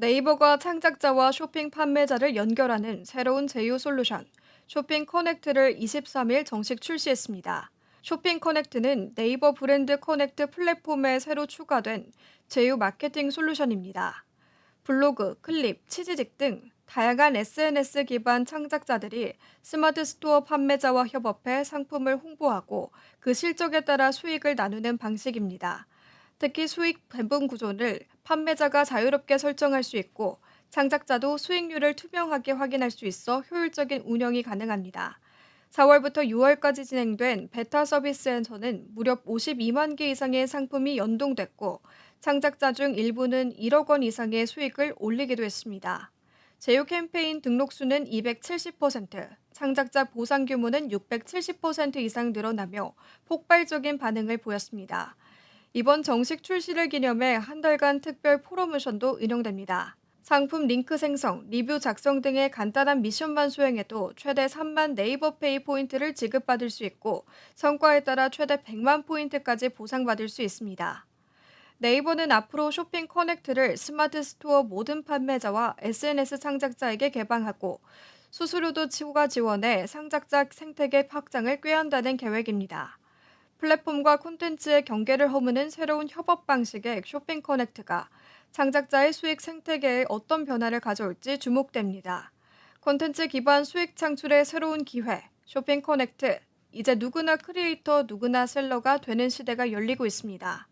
네이버가 창작자와 쇼핑 판매자를 연결하는 새로운 제휴 솔루션 쇼핑 커넥트를 23일 정식 출시했습니다. 쇼핑 커넥트는 네이버 브랜드 커넥트 플랫폼에 새로 추가된 제휴 마케팅 솔루션입니다. 블로그, 클립, 치지직 등 다양한 SNS 기반 창작자들이 스마트 스토어 판매자와 협업해 상품을 홍보하고 그 실적에 따라 수익을 나누는 방식입니다. 특히 수익 배분 구조를 판매자가 자유롭게 설정할 수 있고 창작자도 수익률을 투명하게 확인할 수 있어 효율적인 운영이 가능합니다. 4월부터 6월까지 진행된 베타 서비스에서는 무려 52만 개 이상의 상품이 연동됐고 창작자 중 일부는 1억 원 이상의 수익을 올리기도 했습니다. 제휴 캠페인 등록 수는 270%, 창작자 보상 규모는 670% 이상 늘어나며 폭발적인 반응을 보였습니다. 이번 정식 출시를 기념해 한 달간 특별 프로모션도 운영됩니다. 상품 링크 생성, 리뷰 작성 등의 간단한 미션만 수행해도 최대 3만 네이버 페이 포인트를 지급받을 수 있고 성과에 따라 최대 100만 포인트까지 보상받을 수 있습니다. 네이버는 앞으로 쇼핑 커넥트를 스마트 스토어 모든 판매자와 SNS 창작자에게 개방하고 수수료도 추가 지원해 창작자 생태계 확장을 꾀한다는 계획입니다. 플랫폼과 콘텐츠의 경계를 허무는 새로운 협업 방식의 쇼핑 커넥트가 창작자의 수익 생태계에 어떤 변화를 가져올지 주목됩니다. 콘텐츠 기반 수익 창출의 새로운 기회, 쇼핑 커넥트. 이제 누구나 크리에이터, 누구나 셀러가 되는 시대가 열리고 있습니다.